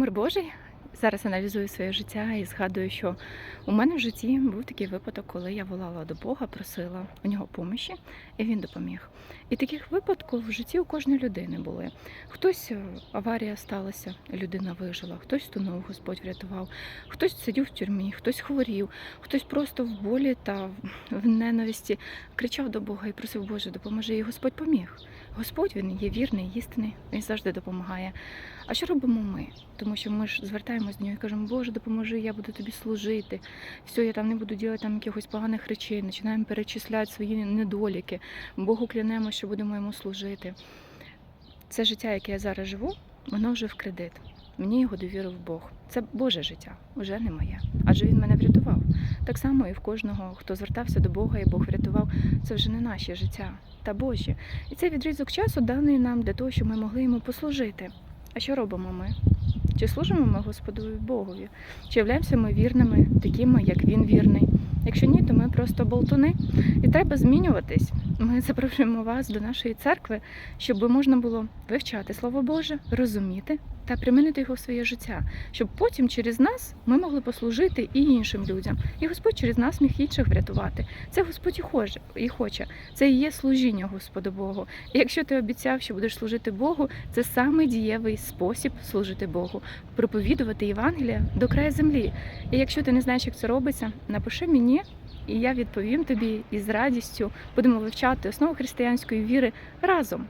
Мир Божий. Зараз аналізую своє життя і згадую, що у мене в житті був такий випадок, коли я волала до Бога, просила у нього помощі, і він допоміг. І таких випадків в житті у кожної людини були. Хтось е, аварія сталася, людина вижила, хтось тонув, Господь врятував, хтось сидів в тюрмі, хтось хворів, хтось просто в болі та в ненависті кричав до Бога і просив Боже, допоможи. І Господь поміг. Господь він є вірний, істинний, він завжди допомагає. А що робимо ми? Тому що ми ж звертаємось до нього і кажемо, Боже, допоможи, я буду тобі служити. Все, я там не буду робити там якихось поганих речей. Починаємо перечисляти свої недоліки. Богу клянемо, що будемо йому служити. Це життя, яке я зараз живу, воно вже в кредит. Мені його довірив Бог. Це Боже життя, вже не моє. Адже він мене врятував. Так само і в кожного, хто звертався до Бога, і Бог врятував, це вже не наші життя, та Божі. І цей відрізок часу даний нам для того, щоб ми могли йому послужити. А що робимо ми? Чи служимо ми Господові Богові? Чи являємося ми вірними, такими, як Він вірний? Якщо ні, то ми просто болтуни. І треба змінюватись. Ми запрошуємо вас до нашої церкви, щоб можна було вивчати Слово Боже, розуміти та примінити його в своє життя, щоб потім через нас ми могли послужити і іншим людям. І Господь через нас міг інших врятувати. Це Господь і хоче. Це і є служіння Господу Богу. І якщо ти обіцяв, що будеш служити Богу, це саме дієвий спосіб служити Богу, проповідувати Євангелія до краю землі. І якщо ти не знаєш, як це робиться, напиши мені, і я відповім тобі і з радістю будемо вивчати основу християнської віри разом.